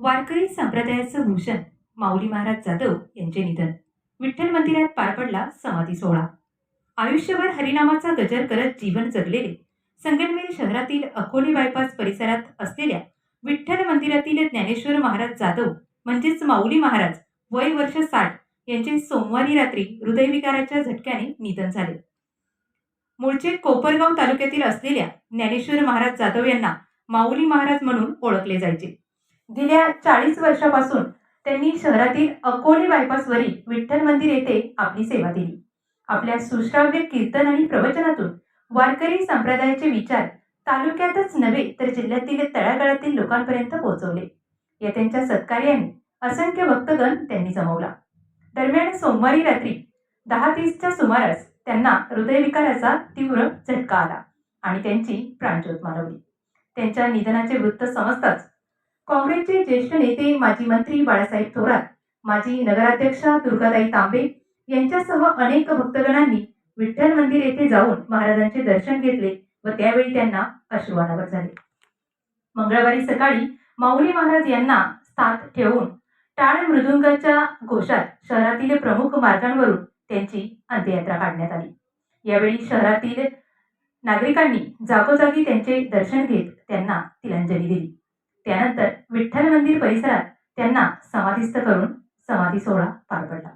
वारकरी संप्रदायाचं भूषण माऊली महाराज जाधव यांचे निधन. विठ्ठल मंदिरात पार पडला समाधी सोहळा. आयुष्यभर हरिनामाचा गजर करत जीवन जगलेले संगमनेर शहरातील अकोले बायपास परिसरात असलेल्या विठ्ठल मंदिरातील ज्ञानेश्वर महाराज जाधव म्हणजेच माऊली महाराज वय वर्ष साठ यांचे सोमवारी रात्री हृदयविकाराच्या झटक्याने निधन झाले. मूळचे कोपरगाव तालुक्यातील असलेल्या ज्ञानेश्वर महाराज जाधव यांना माऊली महाराज म्हणून ओळखले जायचे. गेल्या चाळीस वर्षापासून त्यांनी शहरातील अकोले बायपासवरील विठ्ठल मंदिर येथे आपली सेवा दिली आपल्या सुश्राव्य कीर्तन आणि प्रवचनातून वारकरी संप्रदायाचे विचार तालुक्यातच नव्हे तर जिल्ह्यातील तळागाळातील लोकांपर्यंत पोहोचवले. या त्यांच्या सत्कार्याने असंख्य भक्तगण त्यांनी जमवला. दरम्यान सोमवारी रात्री दहा तीसच्या सुमारास त्यांना हृदयविकाराचा तीव्र झटका आला आणि त्यांची प्राणज्योत मालवली त्यांच्या निधनाचे वृत्त समजताच काँग्रेसचे ज्येष्ठ नेते माजी मंत्री बाळासाहेब थोरात माजी नगराध्यक्षा दुर्गाताई तांबे यांच्यासह अनेक भक्तगणांनी विठ्ठल मंदिर येथे जाऊन महाराजांचे दर्शन घेतले व त्यावेळी त्यांना अश्रुवानावर झाले. मंगळवारी सकाळी माऊली महाराज यांना स्थात ठेवून टाळ मृदुंगाच्या घोषात शहरातील प्रमुख मार्गांवरून त्यांची अंत्ययात्रा काढण्यात आली. यावेळी शहरातील नागरिकांनी जागोजागी त्यांचे दर्शन घेत त्यांना तिलांजली दिली. त्यानंतर विठ्ठल मंदिर परिसरात त्यांना समाधिस्थ करून समाधी सोहळा पार पडला.